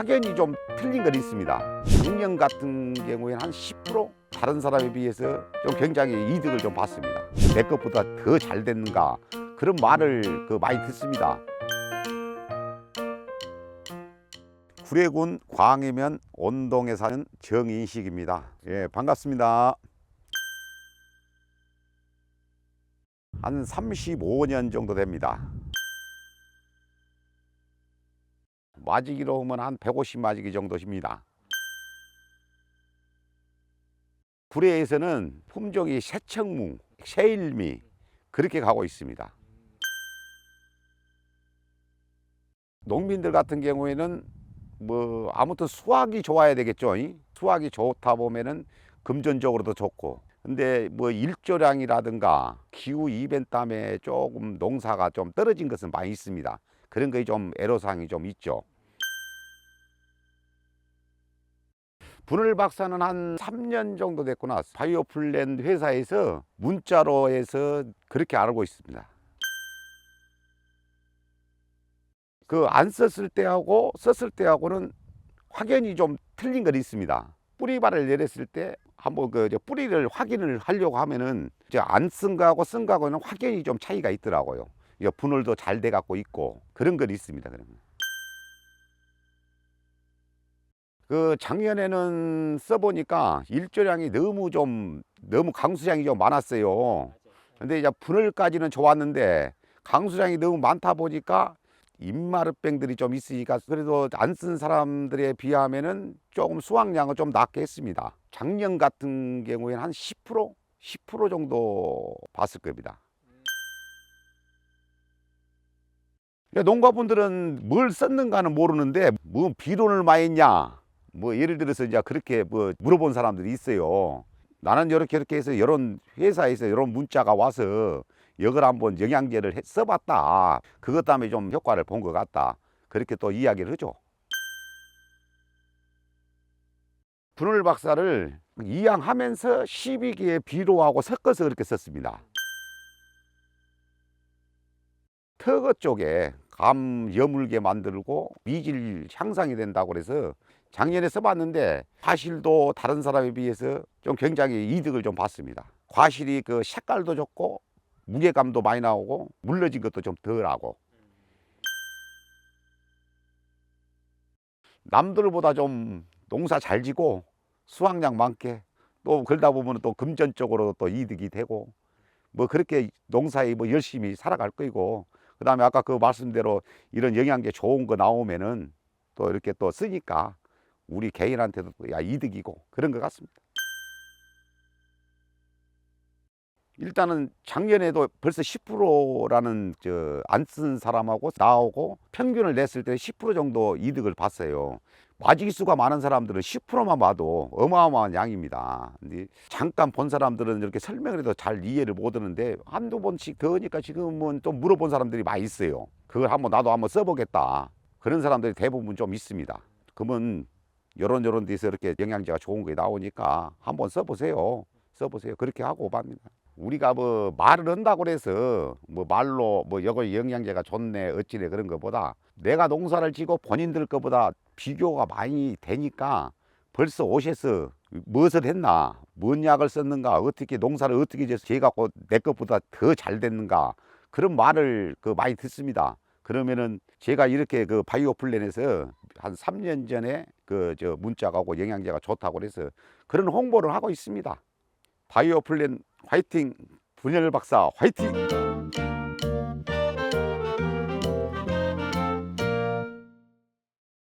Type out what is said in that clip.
확연히 좀 틀린 건 있습니다. 작년 같은 경우에는 한 10% 다른 사람에 비해서 좀 굉장히 이득을 좀 봤습니다. 내 것보다 더 잘 됐는가 그런 말을 그 많이 듣습니다. 구례군 광해면 온동에 사는 정인식입니다. 예, 반갑습니다. 한 35년 정도 됩니다. 마지기로 하면 한 150 마지기 정도입니다. 구례에서는 품종이 새청무, 새일미 그렇게 가고 있습니다. 농민들 같은 경우에는 뭐 아무튼 수확이 좋아야 되겠죠. 이? 수확이 좋다 보면은 금전적으로도 좋고. 근데 뭐 일조량이라든가 기후 때문에 조금 농사가 좀 떨어진 것은 많이 있습니다. 그런 거에 좀 애로사항이 좀 있죠. 분을 박사는 한 3년 정도 됐구나. 바이오플랜 회사에서 문자로 해서 그렇게 알고 있습니다. 그 안 썼을 때하고 썼을 때하고는 확연히 좀 틀린 건 있습니다. 뿌리발을 내렸을 때 한번 그 뿌리를 확인을 하려고 하면은 이제 안 쓴 거하고 쓴 거하고는 확연히 좀 차이가 있더라고요. 분할도 잘 돼 갖고 있고 그런 건 있습니다. 그러면. 그 작년에는 써보니까 일조량이 너무 좀 너무 강수량이 좀 많았어요. 근데 이제 분할까지는 좋았는데 강수량이 너무 많다 보니까 입마르병들이 좀 있으니까 그래도 안 쓴 사람들에 비하면은 조금 수확량을 좀 낮게 했습니다. 작년 같은 경우에는 한 10% 10% 정도 봤을 겁니다. 농가분들은 뭘 썼는가는 모르는데 뭐 비론을 많이 했냐 뭐 예를 들어서 이제 그렇게 뭐 물어본 사람들이 있어요. 나는 이렇게 이렇게 해서 이런 회사에서 이런 문자가 와서 이걸 한번 영양제를 해- 써봤다. 그것 때문에 좀 효과를 본 것 같다. 그렇게 또 이야기를 하죠. 분할 박사를 이양하면서 12개의 비료하고 섞어서 그렇게 썼습니다. 터거 쪽에 감 여물게 만들고 미질 향상이 된다고 그래서 작년에 써봤는데 과실도 다른 사람에 비해서 좀 굉장히 이득을 좀 봤습니다. 과실이 그 색깔도 좋고 무게감도 많이 나오고 물러진 것도 좀 덜하고 남들보다 좀 농사 잘 지고 수확량 많게 또 그러다 보면 또 금전적으로 또 이득이 되고 뭐 그렇게 농사에 뭐 열심히 살아갈 거이고 그다음에 아까 그 말씀대로 이런 영양제 좋은 거 나오면은 또 이렇게 또 쓰니까 우리 개인한테도 또야 이득이고 그런 것 같습니다. 일단은 작년에도 벌써 10%라는 저 안 쓴 사람하고 나오고 평균을 냈을 때 10% 정도 이득을 봤어요. 마지기 수가 많은 사람들은 10%만 봐도 어마어마한 양입니다. 잠깐 본 사람들은 이렇게 설명을 해도 잘 이해를 못 하는데 한두 번씩 더우니까 지금은 또 물어본 사람들이 많이 있어요. 그걸 한번 나도 한번 써보겠다. 그런 사람들이 대부분 좀 있습니다. 그러면 요런 요런 데서 이렇게 영양제가 좋은 게 나오니까 한번 써보세요. 써보세요. 그렇게 하고 봅니다. 우리가 뭐 말을 한다고 그래서 뭐 말로 뭐 여거 영양제가 좋네 어찌네 그런 것보다 내가 농사를 지고 본인들 것보다 비교가 많이 되니까 벌써 오셔서 무엇을 했나 뭔 약을 썼는가 어떻게 농사를 어떻게 해 갖고 내 것보다 더 잘 됐는가 그런 말을 그 많이 듣습니다. 그러면은 제가 이렇게 그 바이오 플랜에서 한 3년 전에 그 저 문자가 오고 영양제가 좋다고 그래서 그런 홍보를 하고 있습니다. 바이오 플랜 화이팅 분열 박사 화이팅